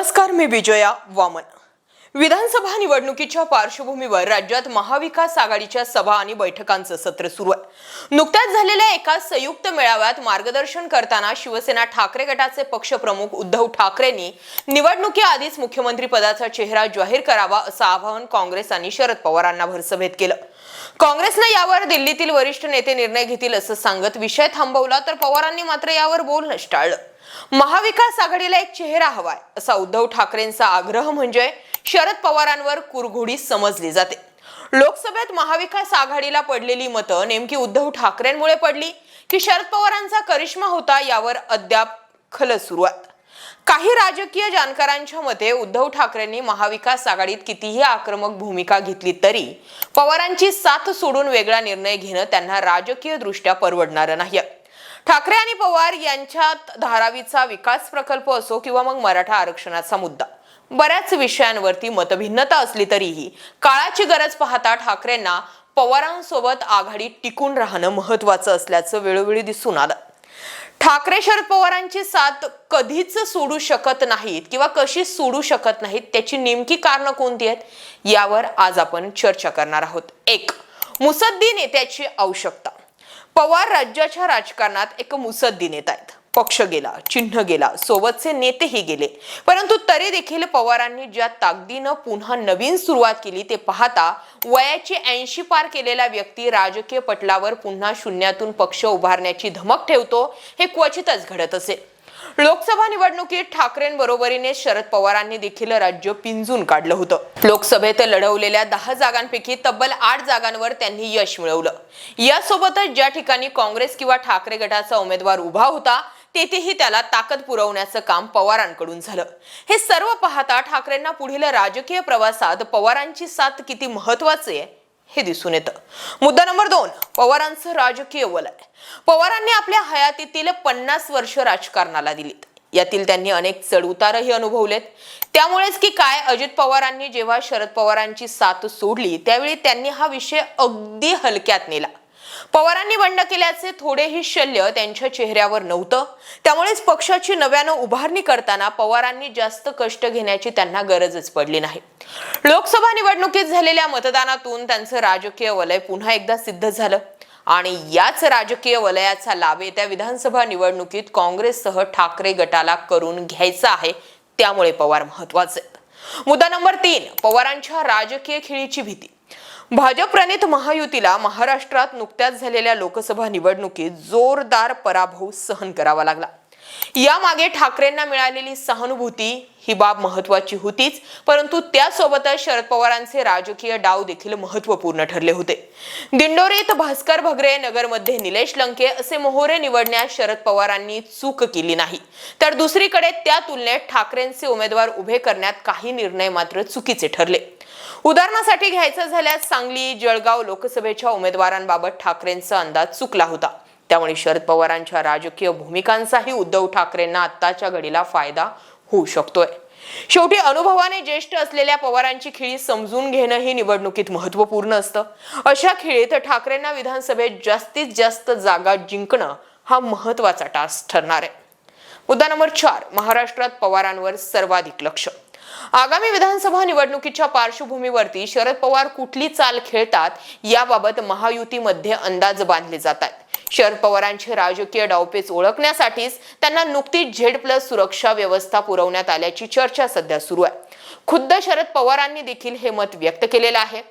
नमस्कार मी विजया वामन. विधानसभा निवडणुकीच्या पार्श्वभूमीवर राज्यात महाविकास आघाडीच्या सभा आणि बैठकांचं सत्र सुरू आहे. नुकत्याच झालेल्या एका संयुक्त मेळाव्यात मार्गदर्शन करताना शिवसेना ठाकरे गटाचे पक्षप्रमुख उद्धव ठाकरेंनी निवडणुकीआधीच मुख्यमंत्री पदाचा चेहरा जाहीर करावा असं आवाहन काँग्रेस आणि शरद पवारांना भरसभेत केलं. काँग्रेसनं यावर दिल्लीतील वरिष्ठ नेते निर्णय घेतील असं सांगत विषय थांबवला तर पवारांनी मात्र यावर बोल टाळलं महाविकास आघाडीला एक चेहरा हवाय असा उद्धव ठाकरेंचा आग्रह म्हणजे शरद पवारांवर कुरघोडी समजली जाते. लोकसभेत महाविकास आघाडीला पडलेली मतं नेमकी उद्धव ठाकरेंमुळे पडली की शरद पवारांचा करिश्मा होता यावर अद्याप खल सुरुवात. काही राजकीय जाणकारांच्या मते उद्धव ठाकरेंनी महाविकास आघाडीत कितीही आक्रमक भूमिका घेतली तरी पवारांची साथ सोडून वेगळा निर्णय घेणं त्यांना राजकीय दृष्ट्या परवडणारं नाही ठाकरे आणि पवार यांच्यात धारावीचा विकास प्रकल्प असो किंवा मग मराठा आरक्षणाचा मुद्दा बऱ्याच विषयांवरती मतभिन्नता असली तरीही काळाची गरज पाहता ठाकरेंना पवारांसोबत आघाडीत टिकून राहणं महत्वाचं असल्याचं वेळोवेळी दिसून आलं. ठाकरे शरद पवारांची साथ कधीच सोडू शकत नाहीत किंवा कशी सोडू शकत नाहीत त्याची नेमकी कारणं कोणती आहेत यावर आज आपण चर्चा करणार आहोत. एक मुसद्दी नेत्याची आवश्यकता. पवार राज्याच्या राजकारणात एक मुसद्दी नेता आहेत. पक्ष गेला चिन्ह गेला सोबतचे नेतेही गेले. परंतु तरी देखील पवारांनी ज्या ताकदीनं पुन्हा नवीन सुरुवात केली ते पाहता वयाची ऐंशी पार केलेला व्यक्ती राजकीय पटलावर पुन्हा शून्यातून पक्ष उभारण्याची धमक ठेवतो हे क्वचितच घडत असेल लोकसभा निवडणुकीत ठाकरेंबरोबरीने शरद पवारांनी देखील राज्य पिंजून काढलं होतं. लोकसभेत लढवलेल्या दहा जागांपैकी तब्बल आठ जागांवर त्यांनी यश मिळवलं. यासोबतच ज्या ठिकाणी काँग्रेस किंवा ठाकरे गटाचा उमेदवार उभा होता तेथेही त्याला ताकद पुरवण्याचं काम पवारांकडून झालं. हे सर्व पाहता ठाकरेंना पुढील राजकीय प्रवासात पवारांची साथ किती महत्त्वाचे आहे हे दिसून येतं. मुद्दा नंबर दोन पवारांचं राजकीय वलय. पवारांनी आपल्या हयातीतील पन्नास वर्ष राजकारणाला दिलीत. यातील त्यांनी अनेक चढउतारही अनुभवलेत. त्यामुळेच की काय अजित पवारांनी जेव्हा शरद पवारांची साथ सोडली त्यावेळी त्यांनी हा विषय अगदी हलक्यात नेला. पवारांनी बंड केल्याचे थोडेही शल्य त्यांच्या चेहऱ्यावर नव्हतं. त्यामुळेच पक्षाची नव्यानं उभारणी करताना पवारांनी जास्त कष्ट घेण्याची त्यांना गरजच पडली नाही. लोकसभा निवडणुकीत झालेल्या मतदानातून त्यांचं राजकीय वलय पुन्हा एकदा सिद्ध झालं. आणि याच राजकीय वलयाचा लाभ येत्या विधानसभा निवडणुकीत काँग्रेससह ठाकरे गटाला करून घ्यायचा आहे त्यामुळे पवार महत्त्वाचे मुद्दा नंबर तीन पवारांच्या राजकीय खेळीची भीती. भाजप प्रणित महायुतीला महाराष्ट्रात नुकत्याच झालेल्या लोकसभा निवडणुकीत जोरदार पराभव सहन करावा लागला. यामागे ठाकरेंना मिळालेली सहानुभूती ही बाब महत्वाची होतीच परंतु त्यासोबतच शरद पवारांचे राजकीय डाव देखील महत्त्वपूर्ण ठरले होते. दिंडोरीत भास्कर भगरे नगरमध्ये निलेश लंके असे मोहरे निवडण्यास शरद पवारांनी चूक केली नाही. तर दुसरीकडे त्या तुलनेत ठाकरेंचे उमेदवार उभे करण्यात काही निर्णय मात्र चुकीचे ठरले. उदाहरणासाठी घ्यायचं झाल्यास सांगली जळगाव लोकसभेच्या उमेदवारांबाबत ठाकरेंचा अंदाज चुकला होता. त्यामुळे शरद पवारांच्या राजकीय भूमिकांचाही उद्धव ठाकरेंना आत्ताच्या घडीला फायदा होऊ शकतोय. शेवटी अनुभवाने ज्येष्ठ असलेल्या पवारांची खेळी समजून घेणं ही निवडणुकीत महत्त्वपूर्ण असतं. अशा खेळीत ठाकरेंना विधानसभेत जास्तीत जास्त जागा जिंकणं हा महत्त्वाचा टास्क ठरणार आहे. मुद्दा नंबर चार महाराष्ट्रात पवारांवर सर्वाधिक लक्ष. आगामी विधानसभा निवडणुकीच्या पार्श्वभूमीवरती शरद पवार कुठली चाल खेळतात याबाबत महायुतीमध्ये अंदाज बांधले जात आहेत. शरद पवारांचे राजकीय डावपेच ओळखण्यासाठीच त्यांना नुकतीच झेड प्लस सुरक्षा व्यवस्था पुरवण्यात आल्याची चर्चा सध्या सुरू आहे. खुद्द शरद पवारांनी देखील हे मत व्यक्त केलेलं आहे.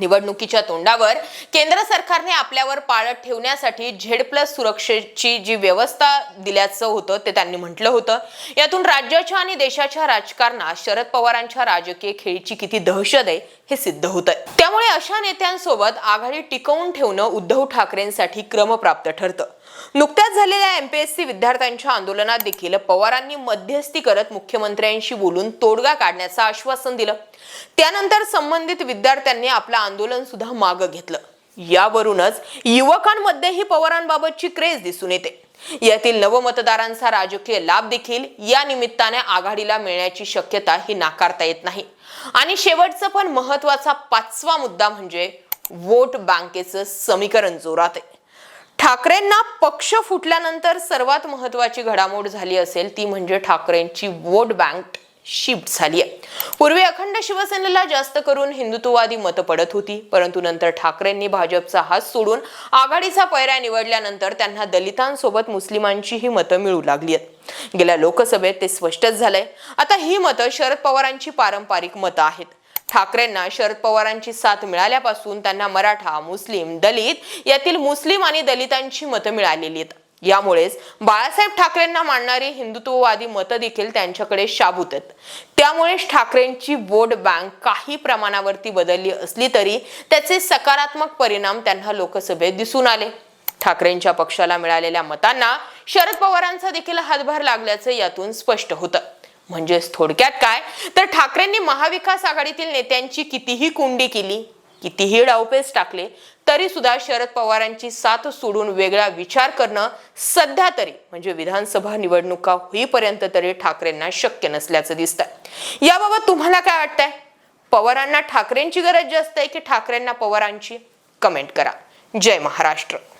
निवडणुकीच्या तोंडावर केंद्र सरकारने आपल्यावर पाळत ठेवण्यासाठी झेड प्लस सुरक्षेची जी व्यवस्था दिल्याचं होतं ते त्यांनी म्हटलं होतं. यातून राज्याच्या आणि देशाच्या राजकारणात शरद पवारांच्या राजकीय खेळीची किती दहशत आहे हे सिद्ध होत आहे त्यामुळे अशा नेत्यांसोबत आघाडी टिकवून ठेवणं उद्धव ठाकरेंसाठी क्रमप्राप्त ठरतं. नुकत्याच झालेल्या एमपीएससी विद्यार्थ्यांच्या आंदोलनात देखील पवारांनी मध्यस्थी करत मुख्यमंत्र्यांशी बोलून तोडगा काढण्याचं आश्वासन दिलं. त्यानंतर संबंधित विद्यार्थ्यांनी आपलं आंदोलन सुद्धा मागं घेतलं. यावरूनच युवकांमध्येही पवारांबाबतची क्रेज दिसून येते. यातील नवमतदारांचा राजकीय लाभ देखील या निमित्ताने आघाडीला मिळण्याची शक्यता ही नाकारता येत नाही. आणि शेवटचा पण महत्त्वाचा पाचवा मुद्दा म्हणजे वोट बँकेचं समीकरण जोरात आहे. ठाकरेंना पक्ष फुटल्यानंतर सर्वात महत्वाची घडामोड झाली असेल ती म्हणजे ठाकरेंची वोट बँक शिफ्ट झाली आहे. पूर्वी अखंड शिवसेनेला जास्त करून हिंदुत्ववादी मतं पडत होती परंतु नंतर ठाकरेंनी भाजपचा हात सोडून आघाडीचा पैरा निवडल्यानंतर त्यांना दलितांसोबत मुस्लिमांचीही मतं मिळू लागली आहेत. गेल्या लोकसभेत ते स्पष्टच झालंय. आता ही मतं शरद पवारांची पारंपरिक मतं आहेत. ठाकरेंना शरद पवारांची साथ मिळाल्यापासून त्यांना मराठा मुस्लिम दलित यातील मुस्लिम आणि दलितांची मतं मिळालेली आहेत. यामुळेच बाळासाहेब ठाकरेंना मानणारी हिंदुत्ववादी मतं देखील त्यांच्याकडे शाबूत आहेत. त्यामुळेच ठाकरेंची वोट बँक काही प्रमाणावरती बदलली असली तरी त्याचे सकारात्मक परिणाम त्यांना लोकसभेत दिसून आले. ठाकरेंच्या पक्षाला मिळालेल्या मतांना शरद पवारांचा देखील हातभार लागल्याचं यातून स्पष्ट होतं. म्हणजेच थोडक्यात काय? तर ठाकरेंनी महाविकास आघाडीतील नेत्यांची कितीही कुंडी केली कितीही डावपेच टाकले तरी सुद्धा शरद पवारांची साथ सोडून वेगळा विचार करणं सध्या तरी म्हणजे विधानसभा निवडणुका होईपर्यंत तरी ठाकरेंना शक्य नसल्याचं दिसतंय. याबाबत तुम्हाला काय वाटतंय? पवारांना ठाकरेंची गरज जास्त आहे की ठाकरेंना पवारांची? कमेंट करा. जय महाराष्ट्र.